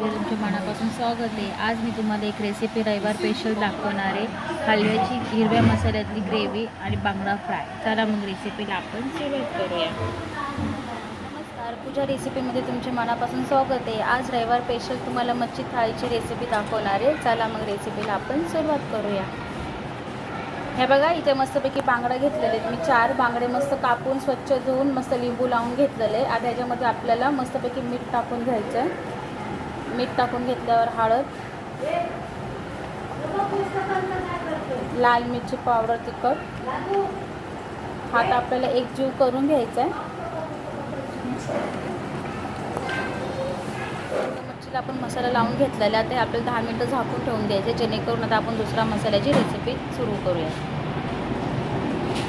तुमच्या मनापासून स्वागत आहे. आज मी तुम्हाला एक रेसिपी रविवार स्पेशल दाखवणार आहे. हलव्याची हिरव्या मसाल्यातली ग्रेव्ही आणि बांगडा फ्राय चला मग रेसिपीला आपण सुरुवात करूया. नमस्कार. पूजा रेसिपीमध्ये तुमचे मनापासून स्वागत आहे. आज रविवार स्पेशल तुम्हाला मच्छी थाळीची रेसिपी दाखवणार आहे. चला मग रेसिपीला आपण सुरुवात करूया. हे बघा इथे मस्तपैकी बांगडा घेतलेले आहेत. मी चार बांगडे मस्त कापून स्वच्छ धुवून मस्त लिंबू लावून घेतलेले आहे आता ह्याच्यामध्ये आपल्याला मस्तपैकी मीठ टाकून घ्यायचं आहे. मीठ टाकून घेतल्यावर हळद. लाल मिरची पावडर तिखट. हात आपल्याला एक जीव करून घ्यायचा आहे. मच्छीला आपण मसाला लावून घेतलेला आहे. ते आपल्याला दहा मिनटं झाकून ठेवून द्यायचे. जेणेकरून आता आपण दुसऱ्या मसाल्याची रेसिपी सुरू करूया.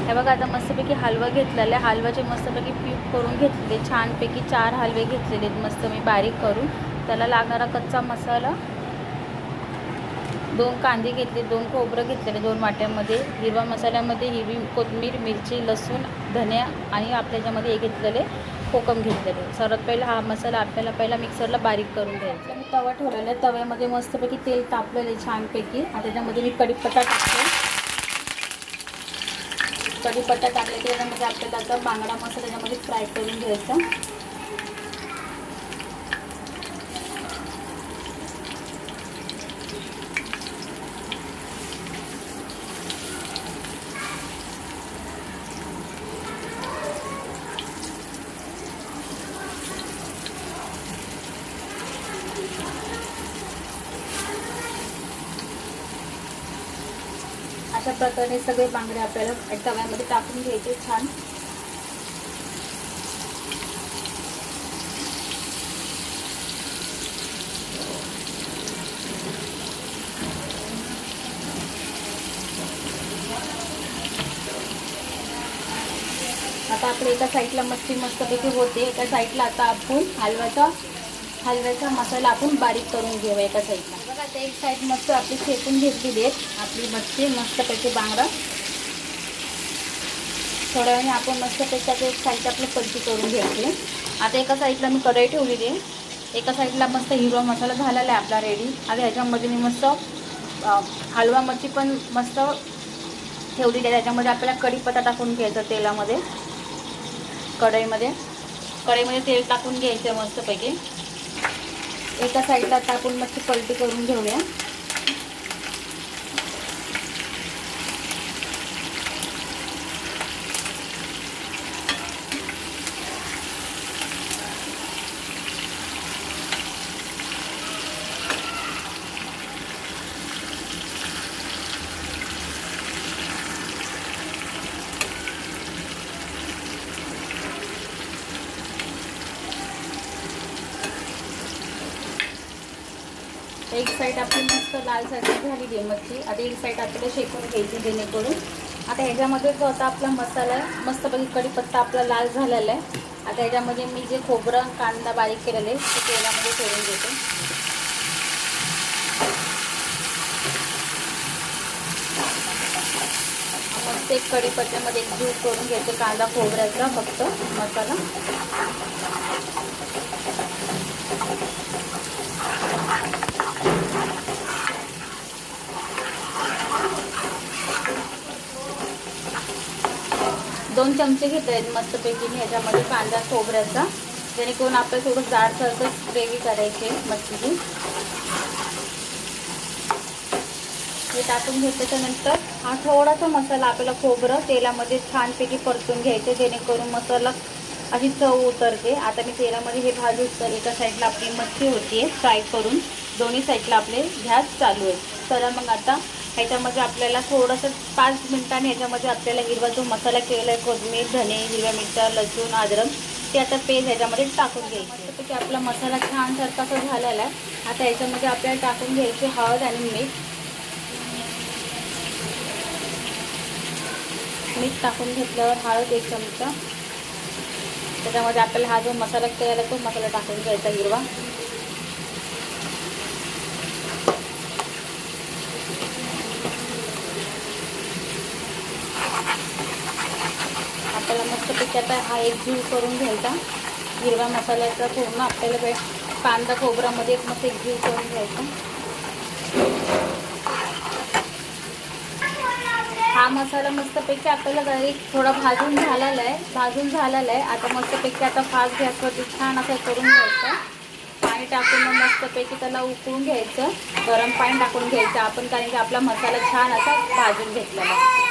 हे बघा आता मस्तपैकी हलवा घेतलेला आहे. हलव्याचे मस्तपैकी पीठ करून घेतलेले. छानपैकी चार हलवे घेतलेले आहेत. मस्त मी बारीक करून. त्याला लागणारा कच्चा मसाला दोन कांदे घेतले दोन खोबरं घेतलेले दोन वाट्यामध्ये हिरवा मसाल्यामध्ये हिरवी कोथिंबीर मिरची लसूण धन्या आणि आपल्या ह्याच्यामध्ये हे घेतलेले कोकम घेतलेले. सर्वात पहिला हा मसाला आपल्याला पहिला मिक्सरला बारीक करून घ्यायचा मी तवा ठेवलेला आहे. तव्यामध्ये मस्तपैकी तेल तापलेलं आहे छानपैकी. आणि त्याच्यामध्ये मी कढीपत्ता टाकते. कढीपत्ता टाकले की त्याच्यामध्ये आपल्याला आता बांगडा मसाला त्याच्यामध्ये फ्राय करून घ्यायचा. अशा प्रकारे सगळे बांगडे आपल्याला तव्यामध्ये टाकून घ्यायचे छान. आता आपल्या एका साईडला मस्ती मस्तपैकी होते. एका साईडला आता आपण हलव्याचा हलव्याचा मसाला आपण बारीक करून घेऊ एका साईडला बघा आता एक साईड मस्त आपली शेकून घेतलेली देत आपली मच्छी मस्तपैकी बांगडा. थोड्या वेळाने आपण मस्तपैकी आता एक साईड आपलं पलटी करून घ्यायची आता एका साईडला मी कढई ठेवलेली आहे. एका साईडला मस्त हिरवा मसाला झालेला आहे आपला रेडी आता ह्याच्यामध्ये मी मस्त हलवा मच्छी पण मस्त ठेवलेली आहे. त्याच्यामध्ये आपल्याला कढीपत्ता टाकून घ्यायचा तेलामध्ये. कढईमध्ये. कढईमध्ये तेल टाकून घ्यायचं मस्तपैकी. एका साईडला आता आपण मस्त पलटी करून घेऊया. एक साईड आपली मस्त लाल साईड झालेली आहे मच्छी. आता एक साईड आपल्याला शेकून घ्यायची जेणेकरून. आता ह्याच्यामध्ये जो आता आपला मसाला आहे मस्तपैकी कढीपत्ता आपला लाल झालेला आहे. आता ह्याच्यामध्ये मी जे खोबरं कांदा बारीक केलेलं आहे ते तेलामध्ये सोडून घेते मस्त एक कढीपत्त्यामध्ये एक ज्यूस करून घ्यायचे कांदा खोबऱ्याचा फक्त मसाला. दोन चमचे घेतले आहेत मस्तपैकी मी. ह्याच्यामध्ये कांदा खोबऱ्याचा. जेणेकरून आपल्याला थोडं जाडसारखं ग्रेव्ही करायची मच्छीची हे टाकून घेतल्याच्यानंतर हा थोडासा मसाला आपल्याला खोबरं तेलामध्ये छानपैकी परतून घ्यायचं जेणेकरून मसाला अशी चव उतरते. आता मी तेलामध्ये हे भाजू तर एका साईडला आपली मच्छी होती फ्राय करून. दोन्ही साईडला आपले गॅस चालू आहे चला मग आता ह्याच्यामध्ये आपल्याला थोडंसं पाच मिनटाने ह्याच्यामध्ये आपल्याला हिरवा जो मसाला केलेला आहे कोथमीर धने हिरव्या मिरच्या लसूण अद्रक ते आता पेज ह्याच्यामध्ये टाकून घ्यायचं. की आपला मसाला छान सारखा झालेला आहे. आता ह्याच्यामध्ये आपल्याला टाकून घ्यायची हळद आणि मीठ. मीठ टाकून घेतल्यावर हळद एक चमचा. त्याच्यामध्ये आपल्याला हा जो मसाला केलेला तो मसाला टाकून घ्यायचा हिरवा. आपल्याला मस्तपैकी आता हा एक झीव करून घ्यायचा. हिरवा मसाल्याचा पूर्ण आपल्याला कांदा खोबरामध्ये एक मस्त एक झीव करून घ्यायचा. हा मसाला मस्तपैकी आपल्याला जरी थोडा भाजून झालेला आहे. भाजून झालेला आहे. आता मस्तपैकी आता फास्ट गॅसवरती छान असं करून घ्यायचं. पाणी टाकून मग मस्तपैकी त्याला उकळून घ्यायचं. गरम पाणी टाकून घ्यायचं आपण कारण की आपला मसाला छान असा भाजून घेतलेला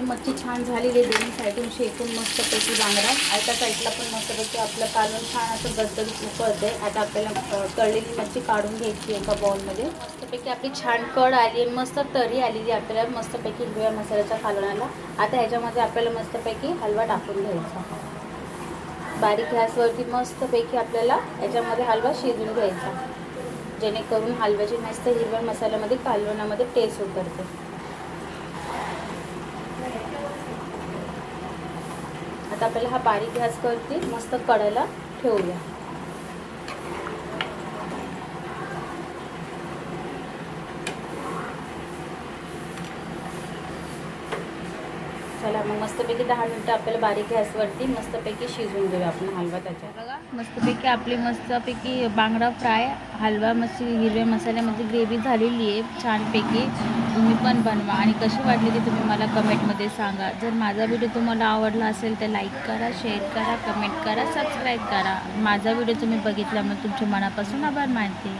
आपली मच्छी छान झालेली आहे. दोन्ही साईडून शेकून मस्तपैकी बांगडा एका साईडला पण मस्तपैकी आपलं कालवण छान असं गडगडीत उकळतं आहे आता आपल्याला कळलेली तळलेली मच्छी काढून घ्यायची एका बॉलमध्ये. मस्तपैकी आपली छान कड आली आणि मस्त तरी आलेली आपल्याला मस्तपैकी हिरव्या मसाल्याच्या कालवणाला. आता ह्याच्यामध्ये आपल्याला मस्तपैकी हलवा टाकून घ्यायचा. बारीक गॅसवरती मस्तपैकी आपल्याला याच्यामध्ये हलवा शिजून घ्यायचा. जेणेकरून हलव्याची मस्त हिरव्या मसाल्यामध्ये कालवणामध्ये टेस्ट उतरते. आता आपल्याला हा बारीक गॅस करते मस्त कडायला ठेवूया चला मग मस्तपैकी दहा मिनटं आपल्याला बारीक गॅसवरती मस्तपैकी शिजवून देऊ आपण हलवा त्याच्यात. बघा मस्तपैकी आपली मस्तपैकी बांगडा फ्राय हलवा मस्त हिरव्या मसाल्यामध्ये ग्रेव्ही झालेली आहे छानपैकी. तुम्ही पण बनवा. आणि कशी वाटली ती तुम्ही मला कमेंटमध्ये सांगा. जर माझा व्हिडिओ तुम्हाला आवडला असेल तर लाईक करा शेअर करा कमेंट करा सबस्क्राईब करा. माझा व्हिडिओ तुम्ही बघितल्यामुळे तुमच्या मनापासून आभार मानते.